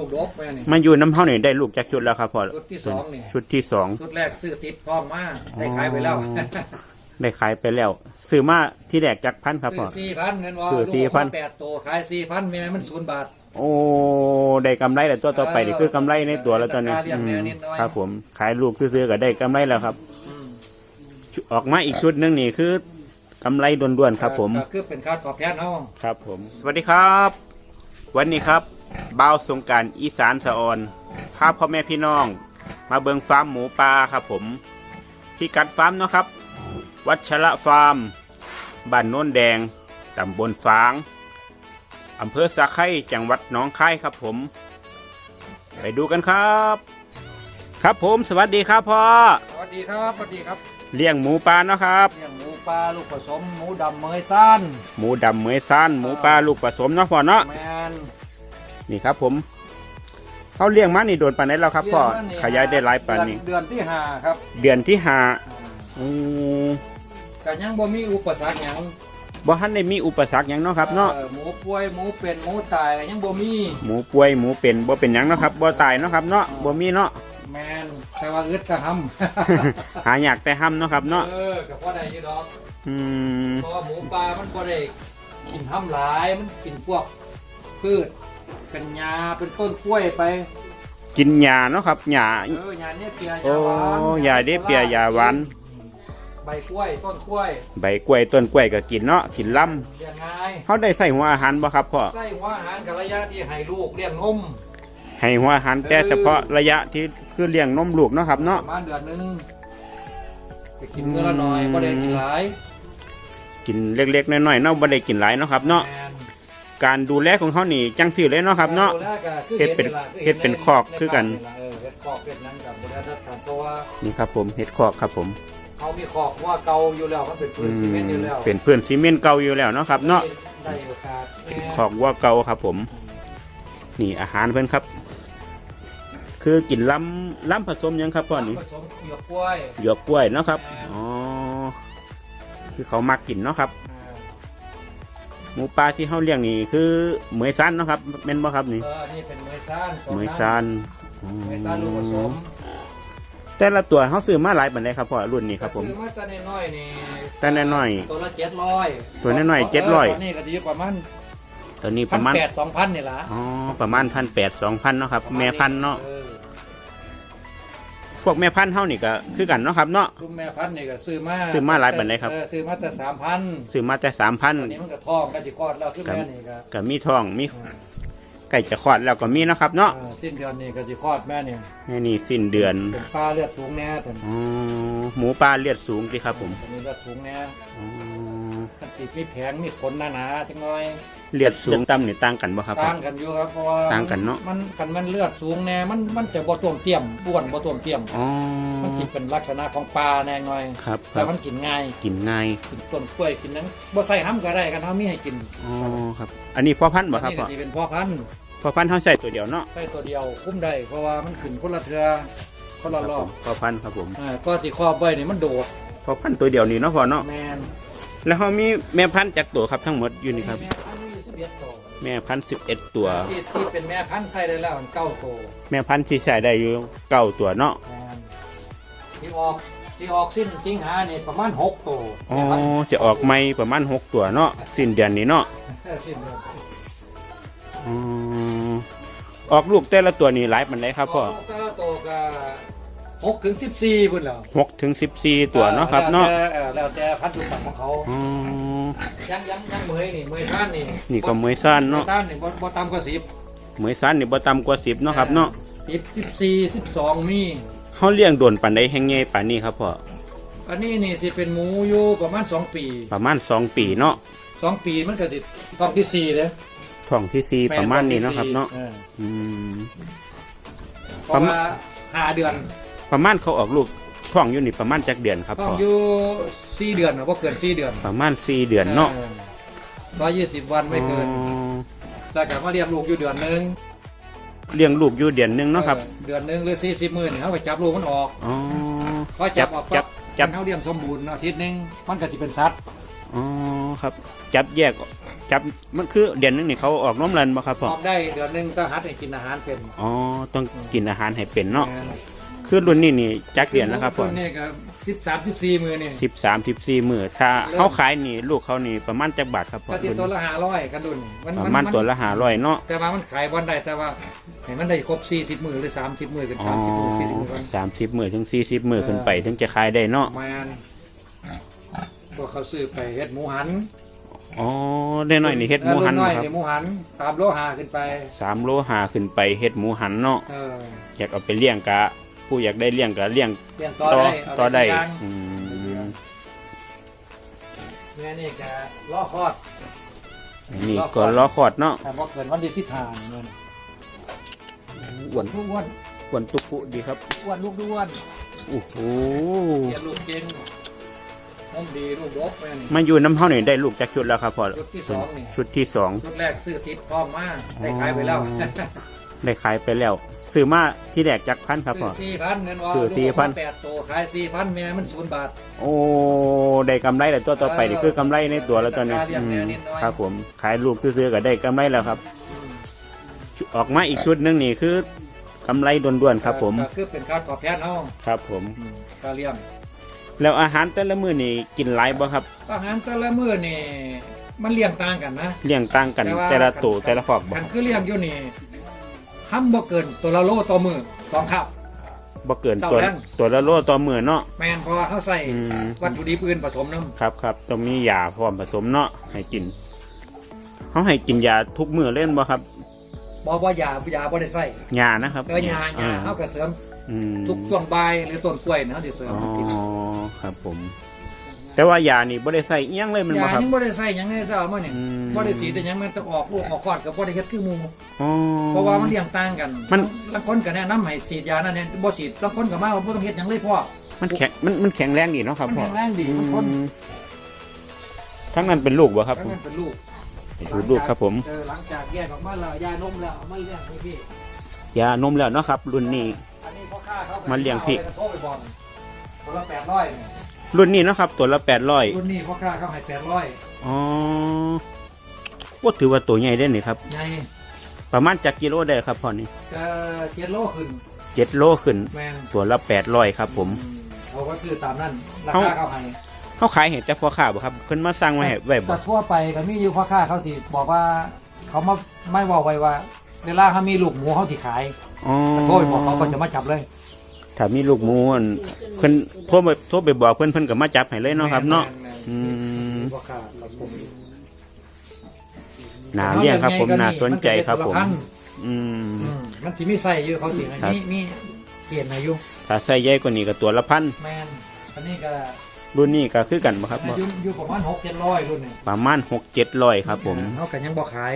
ลูกดกแม่นี่ มาอยู่น้ำเฮานี่ได้ลูกจากชุดแล้วครับพ่อชุดที่สองนี่ ชุดที่สองชุดแรกซื้อติดพร้อมมาได้ขายไปแล้วอ๋อได้ขายไปแล้วซื้อมาที่แรกจากพันครับซื้พ่ออ สี่พันเงินว่าซื้อลูก4,000แปดตัวขายสี่พันแม่มันศูนย์บาท โอ้ได้กำไรแล้วตัวต่อไปนี่คือกำไรในตัวแล้วตอนนี้ราคาเรียกอืแม่มนิดหน่อยครับผมขายลูกซื้อๆก็ได้กำไรแล้วครับ ออกมาอีกชุดหนึงนี่คือกำไรด่วนๆครับผม ก็คือเป็นค่าตอบแทนเนาะ ครับผม สวัสดีครับ วันนี้ครับ บ่าวสงกรารอีสานสะออนพาพ่อแม่พี่น้อง มาเบิงฟาร์มหมูปลาครับผมที่กัดฟาร์มเนาะครับ วัชระฟาร์มบ้านโน้นแดงตำบลฟางอำเภอสะไคร่จังหวัดหนองคายครับผม ไปดูกันครับ ครับผมสวัสดีครับพ่อสวัสดีครับ สวัสดีครับเลี้ยงหมูปลาเนาะครับ เลี้ยงหมูปลาลูกผสมหมูดำเมยซ่านหมูดำเหมยซานหมูปลาลูกผสมเนาะพ่อเนาะแมน นี่ครับผมเขาเลี้ยงมานี่โดนปานไหนแล้วครับพ่อเดืนนี้ขยายได้หลายปานนี้ เดือนที่ห้าครับ เดือนที่ห้าอืมก็ยังบ่มีอุปสรรคหยังบ่ทันได้มีอุปสรรคหยังเนาะครับเนาะออหมูป่วยหมูเป็นหมูตายก็ยังบ่มีหมูป่วยหมูเป็นบ่เป็นหยังเนาะครับบ่ตายเนาะครับเนาะบ่มีเนาะแมนแต่ว่าอึดกระหำหาอยากแต่ห้ำเนาะครับเนาะเออกับพ่อใดอยู่ดอกอืมเพราะว่าหมูปลามันบ่ได้กินห้ำหลายมันกินพวกพืช เป็นหญ้าเป็นต้นกล้วยไปกินหญ้าเนาะครับหญ้าเออหญ้าเนี่ยเปียหโอ้ญ้าหวานหญ้าเด้เปียหญ้าหวานใบกล้วยต้นกล้วย ใบกล้วยต้นกล้วยก็กินเนาะกินลำเลี้ยงง่ายเฮาได้ใส่หัวอาหารบ่ครับพ่อใส่หัวอาหารกับระยะที่ให้ลูกเลี้ยงนมให้หัวอาหารแต่เฉพาะระยะที่คือเลี้ยงนมลูกเนาะครับปเนาะระมาณเดือนหนึงไปกินมื้อละหน่อยบ่ได้กินหลาย กินเล็กๆน้อยๆเนาะบ่ได้กินหลายเนาะครับเนาะแม่น การดูแลของเขานี่จังสิเลยเนาะครับเนาะดูแลก็คือเฮ็ดเป็นห็ล่ะเฮ็ดเป็นคอกคือกันใบ้าเออเฮ็ดคอกเฮ็ดหยังกับบริษัทกันเพราะว่านี่ครับผมเห็ดคอกครับผมเขามีคอกว่าเก่าอยู่แล้วมันเป็นพื้อืนซีเมนต์อยู่มแล้วเป็นเพื่อนซีเมนต์เก่าอยู่แล้วเนาะครับเนาะได้โอกาสแน่คอกวัวเก่าครับผม นี่อาหารเพื่อนครับ คือกินล้ำล้ำผสมหยังครับพ่อนี่ผสมหยวกกล้วยหยวกกล้วยเนาะครับอ๋อคือเขามักกินเนาะครับอ่า หมูปลาที่เขาเลี้ยงนี่คือเหมยซันเนาะครับแม่นบ่ครับนี่เออนี่เป็นเมยซ่านสองเหมยน้ำซันอืเมยซ่านลูกผสมแต่ละตัวเขาซื้อมาหลายปันไดครับพ่อรุ่นนี้ครับผม ซื้อมาแต่น้อยๆนี่แต่น้อย ตัวละเจ็ดร้อยตัวน้อยๆ700ตอนนี้ก็จะอยู่ประมาณตัวนี้ปพันระมาณแปดสองพันนี่ล่ะอ๋อประมาณพันแปดสองพันเนาะครับ แม่พันธุ์เนาะออ พวกแม่พันธุ์เฮานี่ก็คือกันเนาะครับเนาะรุ่นแม่พันธุ์นี่ก็ซื้อมาซื้อมาหลายปานใดครับ เออซื้อมาแต่สามพันซื้อมาแต่สามพันตัวนี้มันก็ท้องก็จะคลอดแล้วขึ้นครับ แม่นี่ก็ก็มีทองมีใกล้จะคลอดแล้วก็มีเนาะครับเนาะเออสิ้นเดือนนี้ก็จะคลอดแม่นี่นี่นี่สิ้นเดือนเป็นปลาเลือดสูงแน่แต่อ๋อหมูปลาเลือดสูงดีครับผมมีเลือดสูงแน่อ๋อ ขันติมีแผงมีขนหนาๆจังน้อยเลือดสูงต่ำนี่ต่างกันบ่ครับ ต่างกันอยู่ครับเพราะว่าต่างกันเนอะมันกันมันเลือดสูงแน่มันมันจะบ่ท่วมเตี้ยมบ้วนบ่ท่วมเตี้ยมอ๋อมันกินเป็นลักษณะของปลาแน่น้อยครับคแต่รับมันกินง่ายกินง่ายกินต้นกล้วยกินนั้นบ่ใส่ห้ำก็ได้กันเฮามีให้กินอ๋อครับ อันนี้พ่อพันธุ์บ่อันครับนี้พ่ก็อสิเป็นพ่อพันธุ์พ่อพันธุ์เฮาใส่ตัวเดียวเนาะใส่ตัวเดียวคุ้มได้เพราะว่ามันขึ้นคนละเทือคนละรอบพ่อพันธุ์ครับผมอ่าก็สิครอบไว้นี่มันโดดพ่อพันธุ์ตัวเดียวนี่เนาะพ่อเนาะแม่น แล้วเฮามีแม่พันธุ์จักตัวครับทั้งหมดอยู่นี่ครับ แม่พันธุ์มีอยู่11ตัวแม่พันธุ์สิบเอ็ดตัว ที่ที่เป็นแม่พันธุ์ใส่ได้แล้วมันเก้าตัวแม่พันธุ์ที่ใช้ได้อยู่เก้าตัวเนาะ แม่นที่ออกที่ออกสิ้นสิงหานี่ประมาณหกตัวอ๋อจะออกไม่ประมาณหกตัวเนาะสิ้นเดือนนี้เนาะแค่สิ้นเดือนอ๋อออกลูกแต่ละตัวนี่หลายปันไดครับพ่อแต่ละตัวก็ หกถึงสิบสี่พุ่นแล้วหกถึงสิบสี่ตัวเนาะครับเนาะแล้วแต่แล้วแต่พันธุกรรมของเขาอ๋อยังยังยังเมยนี่เมยซ่านนี่นี่ก็เหมยซ่านเมเนาะยซ่านนี่บ่บ่ต่ำกว่าสิบเหมยซ่านนี่บ่ต่ำกว่าสิบเนาะครับเนาะสิบสิบสี่สิบสองมีเฮาเลี้ยงโดนปันไดแห้งใหญ่ปานนี้ครับพ่ออันนี้นี่สิเป็นหมูอยู่ประมาณสองปี ประมาณสองปีเนาะสองปีมันก็ติดกล้องที่สี่เลยท้องที่สี่ประมาณนี้เนาะครับเนาะอออืมเพราะว่าห้าเดือน ประมาณเขาออกลูกท้องอยู่นี่ประมาณจักเดือนครับต้องพ่ออยู่สี่เดือนนะเพราะเกินสี่เดือนประมาณสี่เดือนเนาะร้อยยี่สิบวันไม่เกินอ๋อแต่กลับมาเลี้ยงลูกอยู่เดือนหนึงเลี้ยงลูกอยู่เดือนหนึงเนาะครับออเดือนหนึงหรือสี่สิบมื่นเขาไปจับลูกมันออกอ๋อ พอจับออกจับจับเขาเลี้ยงสมบูรณ์อาทิตย์หนึงมันก็จะเป็นสัตว์อ๋อครับ จับแยกจับมันคือเดือนหนึงนี่เขาออกน้มเลินบ่ครับอพ่ออกได้เดือนหนึงต้องหัดให้กินอาหารเป็นอ๋อต้องกินอาหารให้เป็นเนาะแม่น คือรุ่นนี้นี่จักเดือนนะครับพ่อรุ่นนี่ก็สิบสามสิบสี่มือนี่สิบสามสิบสี่มื้อถ้าเริ่มเขาขายนี่ลูกเขานี่ประมาณจักบาทครับพ่อก็ติดตัวละห้าร้อยกันดุนมันประมาณตัวละห้าร้อยเนาะแต่ว่ามันขายวันได้แต่ว่าเห็นมันได้ครบสี่สิบมือหรือสามสิบมือกันอ๋อสามสิบมือสี่สิบมือกันสามสิบมื้อถึงสี่สิบมื้อขึ้นไปถึงจะขายได้เนาะแมนพวกเขาซื้อไปเฮ็ดหมูหันอ๋อได้หน่อยนี่เฮ็ดหมูหันน้อยครับนี่หมูหันสามโลหาขึ้นไปสามโลหาขึ้นไปเฮ็ดหมูหันเนาะเอออยากเอาไปเลี้ยงกะ ผู้อยากได้เลี้ยงกะเลี้ยงเลี้ยงต่อต่อได้เาต่อได้ทุกย่างอืมแม่นี่ก็ล้อคลอดนี่ก็ล้อขอดเนาะแต่พอเกินวันที่สิบห้าเงินอ้วนลูกอ้วนอ้วนตุกปุดีครับอ้วนลูกด้วนโอ้โหเรียนลูกเก่งน้องดีลูกดกแม่นี่ มาอยู่น้ำเฮานี่ได้ลูกจากชุดแล้วครับพ่อชุดที่สองนี่ ชุดที่สอง ชุดแรกซื้อติดพร้อมมากได้ขายไปแล้ว ได้ขายไปแล้วซื้อมาที่แรกจากพันครับซื้พ่ออสี่พันเงินว่าซื้อลูก4,000แปดตัวขายสี่พันแม่มันศูนย์บาท โอ้ได้กำไรแล้วตัวต่อไปนี่คือกำไรในตัวแล้วตอนนี้ราคาเรียกอืแม่มนิดหน่อย ครับผมขายลูกซื้อๆก็ได้กำไรแล้วครับ ออกมาอีกชุดหนึงนี่คือกำไรด่วนๆครับ ผม ก็คือเป็นการตอบแทนเฮาครับผม ค่าเลี้ยงแล้วอาหารแต่ละมื้อนี่กินหลายบ่ครับอาหารแต่ละมื้อนี่มันเลี้ยงต่างกันนะเลี้ยงต่างกันว่าแต่ละตัวแต่ละครอบบ่คันคือเลี้ยงอยู่นี่ ห้ำบ่เกินตัวละโลต่อมื้อสองครับ บ่เกินเจ้าตัวแรง ตัวละโลต่อมื้อเนาะ แม่นเพราะว่าเฮาใส่อืม วัตถุดิบอื่นผสมน้ครับครับต้องมียาพร้อมผสมเนาะให้กินเขาให้กินยาทุกมื้อเล่นบ่ครับำบ่บ่ยายาบ่ได้ใส่ยานะครับก็ยาอ่ยาเฮาก็เสริมอืมทุกช่วงบ่ายหรือต้นกล้วยนะเฮาสิเสริมอ๋อให้กินครับผม แต่ว่ายานี่บ่ได้ใส่อิหยังเลยมันยาบ่ครับ ยังบ่ได้ใส่หยังเลยแต่เอามานี่อืม บ่ได้สีแต่หยังมันต้องออกลูกออกคลอดก็บ่ได้เฮ็ดคือหมู่อ๋อ เพราะว่ามันเลี้ยงต่างกันมันบางคนก็แนะนำให้ฉีดยานั่นเนี่ยบ่ฉีดบางคนก็มาว่าบ่ต้องเฮ็ดหยังเลยพ่อ มันแข็งมันมันแข็งแรงดีเนาะครับมันพ่อแข็งแรงดีมันทน อืมทั้งนั้นเป็นลูกบ่ครับทั้งผมนั้นเป็นลูกเป็นลูกครับผม เออหลังจากแยกออกมาแล้วยานมแล้วเอาไม่เลี้ยงให้พี่ยานมแล้วเนาะครับ รุ่นนี้ อันนี้พ่อค้าเขามาเลี้ยงพี่ อาไปโทรไปบอกคนละ800เนี่ย รุ่นนี้เนาะครับตัวละ800รุ่นนี้พ่อค้าเขาให้800อ๋อว่าถือว่าตัวใหญ่ได้นี่ครับ ใหญ่ประมาณจักกิโลได้ครับพ่อนี่ก็7โลขึ้นเจ็ดโลขึ้น แม่นตัวละแปดร้อยครับ ผมอืมเขาก็ซื้อตามนั้นราเขาคาเขาให้เขาขายเห็นแต่พ่อค้าบ่ครับเพิ่นมาสั่งไว้ให้ไว้บ่แต่ทั่วไปก็มีอยู่พ่อค้าเขาสิบอกว่า เขามาไม่บอกไว้ว่าเวลาเขามีลูกหมูเขาสิขายอ๋อโทรไปบอกเขาก็จะมาจับเลย ถ้ามีลูกหมูอั่นเพิ่นโทรไปโทรไปบอกเพิ่นเพิ่นก็มาจับให้เลยเนาะครับ เนาะแม่นๆอืมพ่อค้าครับผมน่าเลี้ยงครับ ผมน่าสนใจครับผมนอืมอืมมันสิมีใส่อยู่เขาสิครับมีมีเกียนอายุถ้าใส่ใหญ่กว่านี้ก็ตัวละพันแมนอันนี้ก็รุ่นนี้ก็คือกันบ่ครับบ่อายุอยู่ประมาณหกเจ็ดร้อยรุ่นนี่ประมาณ6 700ครับ ผมเขากันยังบ่ขาย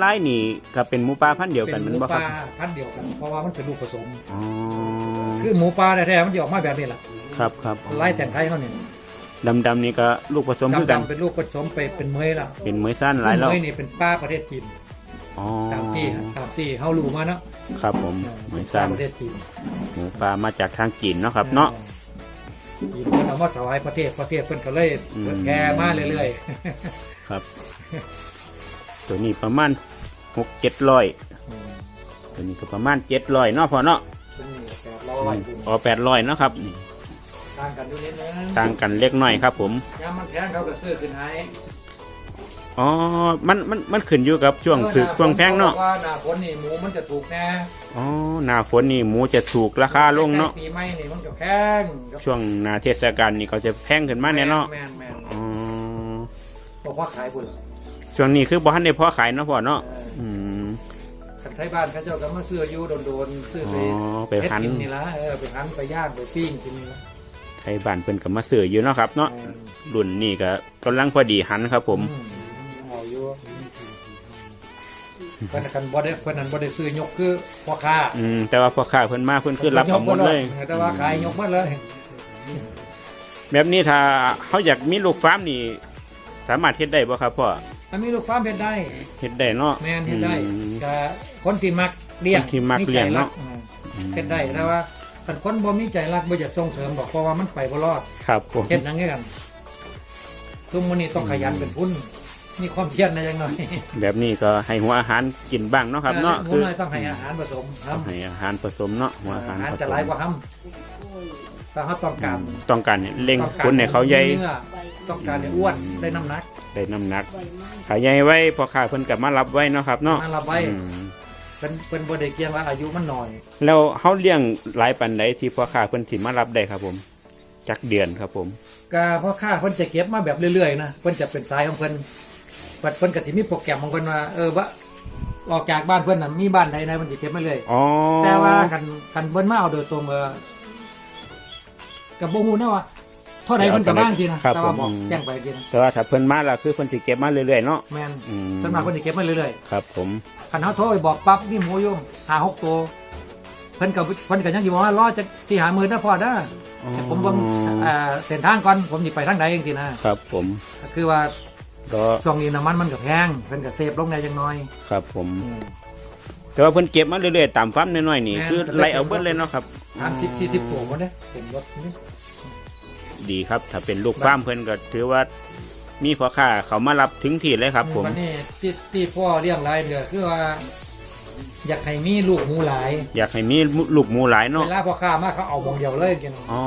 หลายๆนี่ก็เป็นหมูป่าพันธุ์เดียวกันหแมันมูบ่ปครับลาพันธุ์เดียวกันเพราะว่ามันเป็นลูกผสม อ๋อคือหมูปลาแท้ๆมันจะออกมาแบบนี้แหละครับครับไล่แต่งไทยเขาเนี่ยดำๆนี่ก็ลูกผสมคือกัน ดำๆเป็นลูกผสมไปเป็นเมยละเป็นเหมยสั้นหลายแล้วเมยนี่เป็นป้าประเทศจีนอ๋อตามที่ตามที่เขารู้มาเนาะครับผมเหมยป้าสั้นประเทศจีนหมูป่ามาจากทางจีนเนาะครับเนาะ จีนเพิ่นเอามาถวายประเทศประเทศเพิ่นก็เลยอืมแพร่มาเรื่อยครับ ตัวนี้ประมาณหกเจ็ดร้อยๆอืมตัวนี้ก็ประมาณเจ็ดร้อยเนาะพอเนาะซึ่งนี่แปดร้อยคุณอ๋อแปดร้อยเนาะครับนี่ต่างกันอยู่นิดนึงต่างกันเล็กน้อยครับผมยามมันแพงเขาก็ซื้อขึ้นให้อ๋อ มัน มัน มันขึ้นอยู่กับช่วงถือช่วงแพงเนาะพรว่าหน้าฝนนี่หมูมันจะถูกแน่ อ๋อ หน้าฝนนี่หมูจะถูกราคาลงเนาะ ปีใหม่นี่มันจะแพง ช่วงหน้าเทศกาลนี่ก็จะแพงขึ้นมาแน่เนาะแม่นแม่นอ๋อบอกว่าขายพุ่น ช่วงนี้คือบ่ทันได้พอขายเนาะพ่อเนาะเอออืมคันไทยบ้านเขาเจ้าก็มาซื้ออยู่โดนๆซื้ออ๋ไปอไปเฮ็ดหันกินนี่ละเออไปหันไปย่างไปปิ้งกินนี่ละไทยบ้านเพิ่นก็มาซื้ออยู่เนาะครับ เนาะรุ่นนี้ก็กำลังพอดีหันครับ ผม อืเอาอยู่เพิ่นคันบ่ได้เพิ่นนั้นบ่ได้ซื้อยกคือพ่อค้าอืมแต่ว่าพ่อค้าเพิ่นมาเพิ่นคือรับเอาหมดเลย แต่ว่าขายยกหมดเลยแบบนี้ถ้าเขาอยากมีลูกฟาร์มนี่ สามารถเฮ็ดได้บ่ครับพ่อ มันมีลูกฟาร์มเฮ็ดได้ เฮ็ดได้เนาะแม่นเฮ็ดได้อืม ก็คนที่มักเลี้ยงคนที่มักเลี้ยงเนาะมีใจรักเฮ็ดได้แต่ว่าคันคนบ่มีใจรักบ่อยากส่งเสริมดอกเพราะว่ามันไปบ่รอดครับผมเฮ็ดหยังไงกันทุกมื้อนี้ต้องขยันเป็นพุ่นมีความเพียรในอย่างหน่อยแบบนี้ก็ให้หัวอาหารกินบ้างเนาะครับเนาะหมูคือน้อยต้องให้อาหารผสมครับให้อาหารผสมเนาะหัวอาหารอาหารผจะสหลายมกว่าห้ำ ถ้าเขาต้องการต้องการเล่งต้องการคุณให้เขาใหญ่มีเนื้อต้องการให้อ้วนได้น้ำหนักได้น้ำหนัก ขาใหญ่ไว้พอขาเพิ่นก็มารับไว้เนาะครับเนาะมารับไว้อืมเป็นเป็นบ่ได้เกี่ยงว่าอายุมันน้อย แล้วเฮาเลี้ยงหลายปันใดที่พอขาเพิ่นสิมารับได้ครับผม จักเดือนครับผมก็เพราะค่าเพิ่นจะเก็บมาแบบเรื่อยๆนะเพิ่นจะเป็นสายของเพิ่นเพิ่นเพิ่นก็สิมีโปรแกรมของเพิ่นว่าเออว่าออกจากบ้านเพิ่นน่ะมีบ้านใดใดมันสิเก็บมาเลยอ๋อแต่ว่าคันคันเพิ่นมาเอาโดยตรงเออ กับบ่ฮู้นะว่าเท่าใดเพิ่นก็บ้างทีนะแต่ว่าบอกแจ้งไปทีนะแต่ว่าถ้าเพิ่นมาแล้วคือเพิ่นสิเก็บมาเรื่อยๆเนาะ แม่นอืมส่วนมากเพิ่นสิเก็บมาเรื่อยครับผม ๆคันเฮาโทรไปบอกปั๊บมีหมูอยู่5 6ตัวเพิ่นก็เพิ่นก็ยังอยู่ว่ารอจะสิหามื้อนะพอเด้ออให้ผมเบิ่งเอ่อเส้นทางก่อนผมสิไปทางใดจังซี่นะครับผมก็คือว่าก็ช่วงนี้น้ำมันมันก็แพงเพิ่นก็เซฟลงได้จังน้อยครับผม อืม แต่ว่าเพิ่นเก็บมาเรื่อยๆตามฟาร์มน้อยๆนี่แม่น คือไล่เอาเบิดเลยเนาะครับ30 40ตัวหมดเด้เต็มรถนี่ ดีครับ ถ้าเป็นลูกฟาร์มเพิ่นก็ถือว่ามีพ่อค้าเขามารับถึงที่เลยครับ ผม วันนี้ที่ที่พ่อเลี้ยงหลายเนี่ยคือว่า อยากให้มีลูกหมูหลายอยากให้มีลูกหมูหลายเนาะเวลาพ่อค้ามาเขาเอาบองเดียวเลยกินอ๋อ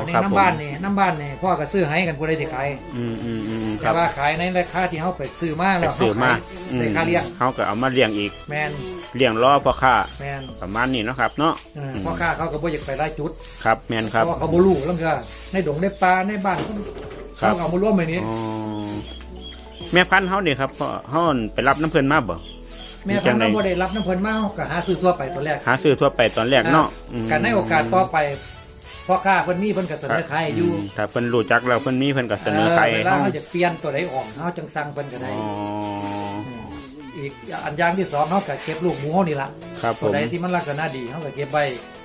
วันนี้ครับน้ำบ้านนี่น้ำบ้านนี่พ่อก็ซื้อให้กันผู้ใดที่ขายอืมอืมอืมคแต่รับว่าขายในราคาที่เขาไปซื้อมาไปแล้วซื้อมาเขขายในค่าเลี้ยงเขาก็เอามาเลี้ยงอีกแมนเลี้ยงล้อพ่อค้าแมนประมาณนี้เนาะครับ เนาะเออพ่อค้าเขาก็บ่อยากไปไล่จุด ครับแม่นคเพรับ ราะว่าเขาบ่รู้แล้วก็ในดงในป่าในบ้านเขาครับเขาก็เอามาร่วมไปนี้ อ๋อแม่พันธุ์เฮานี่ครับพ่อเฮาไปรับน้ำเพิ่นมาบ่ แม่จัพันงธุ์ใดเราบ่ได้รับน้ำเพิ่นมาก็หาซื้อทั่วไปตัวแรกหาซื้อทั่วไปตอนแรกเนาะอืมการในโอกาสต่อไป พ่อค้าเพิ่นมีเพิ่นก็เสนอขายอยู่มถ้าเพิ่นรู้จักแล้วเพิ่นมีเพิ่นก็เสนอขายเวให้ลาเฮาเขาจะเปลี่ยนตัวใดออกเขาจังสั่งเพิ่นก็อ๋ได้ออีกอันอย่างที่สองเขาก็เก็บลูกหมูเขานี่ละครับผตัวมใดที่มันลักษณะดีเขาก็เก็บไว้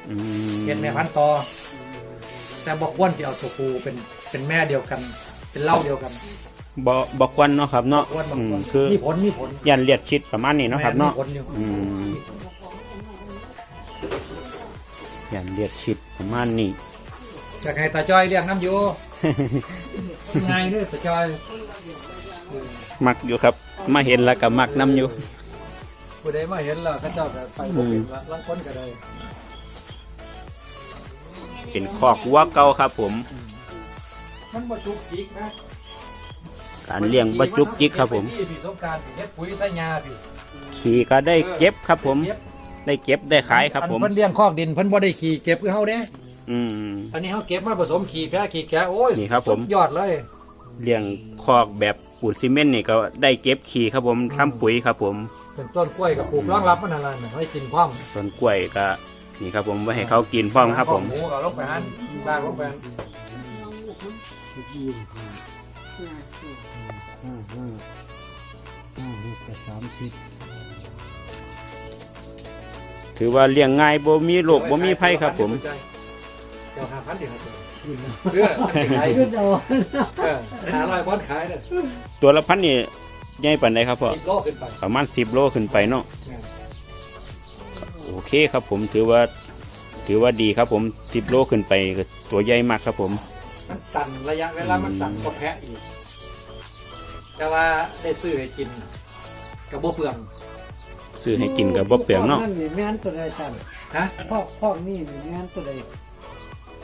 อืมเป็นแม่พันธุ์ต่อ แต่บอกควรจะเอาตัวผู้เป็นเป็นแม่เดียวกัน เป็นเล่าเดียวกันบ่บ่ควรเนาะครับเนาะควรบอกอืมควรคือมีผลมีผลยันเลียดชิดประมาณนี้เนาะครับเนาะแม่มีผลอยู่อืม ยันเลียดชิดประมาณนี้จากให้ตาจ้อยเลี้ยงน้ำอยู่ง่ายเด้อตาจ้อยมักอยู่ครับ มาเห็นแล้วก็มักนํอยู่ผู้ใดมาเห็นแล้วเขาเจ้าก็ไปบ่เป็นละลังคนก็ได้เป็นคอกวัวเก่าครับ ผมมันบ่จุกจิกนะการเลี้ยงบ่จุกจิกครับผมเก็ไปที่พี่สงกรารเฮ็ดปุ๋ยใส่ยาพี่ขี่ก็ได้เก็บครับผมเก็บ ได้เก็บได้ขายครับอันผมเพิ่นเลี้ยงคอกดินเพิ่นบ่ได้ขี่เก็บคือเฮาเด้อืม อันนี้เฮาเก็บมาผสมขี่แพะขี่แกะโอ้ยนี่ครับผม สุดยอดเลยเลี้ยงคอกแบบปูนซีเมนต์นี่ก็ได้เก็บขี่ครับผมทำปุ๋ยครับผม เป็นต้นกล้วยกับปลูกรองรับมันอะไรน่ะให้กินพร้อมส่วนกล้วยก็นี่ครับผมไว้ให้เขากินพร้อมครับผม หมูก็ลงไปหันลากลงไปหันห้าห้าห้าหกกับสามสิบ ถือว่าเลี้ยงง่ายบ่มีโรคบ่มีภัยครับ ผมเจ้าหาพันเดียวครับเพื่อมันขายขึ้นเอาเออหาร้อยบอลขายเนี่ยตัวละพันนี่ใหญ่ปานใดครับพ่อสิบโลขึ้นไปประมาณ10โลขึ้นไปเนาะเนี่ยโอเคครับผมถือว่า ถือว่าดีครับผม10โลขึ้นไปก็ตัวใหญ่มากครับผม มันสั่นระยะเวลามันสั่นกว่าแพะอีก แต่ว่าได้ซื้อให้กินกับบ่เปลือง ซื้อให้กินก็บ่เปลืองเนาะนั่นนี่แม่นตัวใดสั่นฮะพ่อพ่อนี่นี่แม่นตัวใด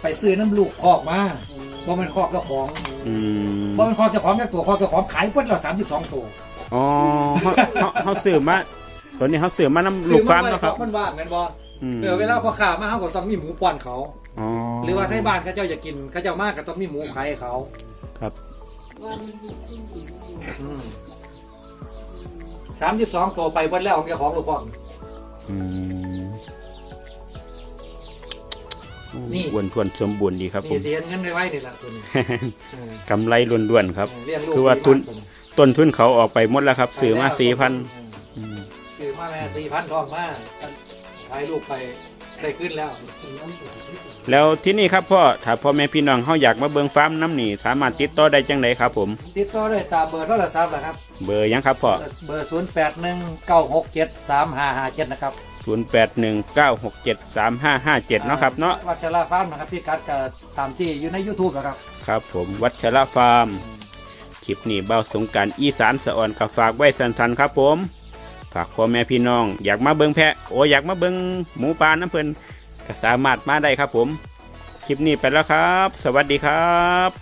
ไปซื้อน้ำลูกคอกมาบ่แมันคอกเจ้าของอืมบ่แมันคอกเจ้าของแค่ตัวคอกเจ้าของขายเพิ่นละ32ตัวอ๋อเฮาเฮาเฮาซื้อมาตัวนี้เฮาซื้อมานำลูกฟาร์มซื้อเนาะครับไว้มันว่างแม่นบ่อืมเออเวลาพอขามาเขาก็ต้องมีหมูป้อนเขา อ๋อหรือว่าที่บ้านเขาเจ้าอยากกินเขาเจ้ามากก็ต้องมีหมูขายให้เขาครับ สามสิบสองตัวไปเบิ้แล้วของเจ้าของลูกของ อืมนี่ อ้วนทวนสมบูรณ์ดีครับผนี่ม เสียเงินไว้นี่แหละตัวนี้เออกำไรล้วนๆครับ เลี้ยงลูกคือว่าทุนสี่พัต้นทุนเขาออกไปหมดแล้วครับซื้อมาสี่พันเออซื้อมาแม่สี่พันทองมาขายลูกไป ได้ขึ้นแล้วแล้วที่นี่ครับพ่อถ้าพ่อแม่พี่น้องเขาอยากมาเบิ่งฟาร์มน้ำหนีสามารถติดต่อได้จังไดครับ ผมติดต่อได้ตามเบอร์โทรศัพท์นะครับ เบอร์หยังครับพ่อเบอร์ศูนย์แปดหนึ่งเก้าหกเจ็ดสามห้าห้าเจ็ดนะครับ0 8 1 9 6 7 3 5 5 7เนาะครับเนาะวัชราฟาร์มนะครับพี่กัดก็ตามที่อยู่ใน YouTube นะครับ ครับ ผมวัชระฟาร์มคลิปนี้เบาสงกรารอีสานสะอ่อนกับฝากไว้สันๆครับผม ฝากพ่อแม่พี่น้อง อยากมาเบิ้งแพะโอ้อยากมาเบิ้งหมูปลาน้ำเพลินก็สามารถมาได้ครับผม คลิปนี้ไปแล้วครับ สวัสดีครับ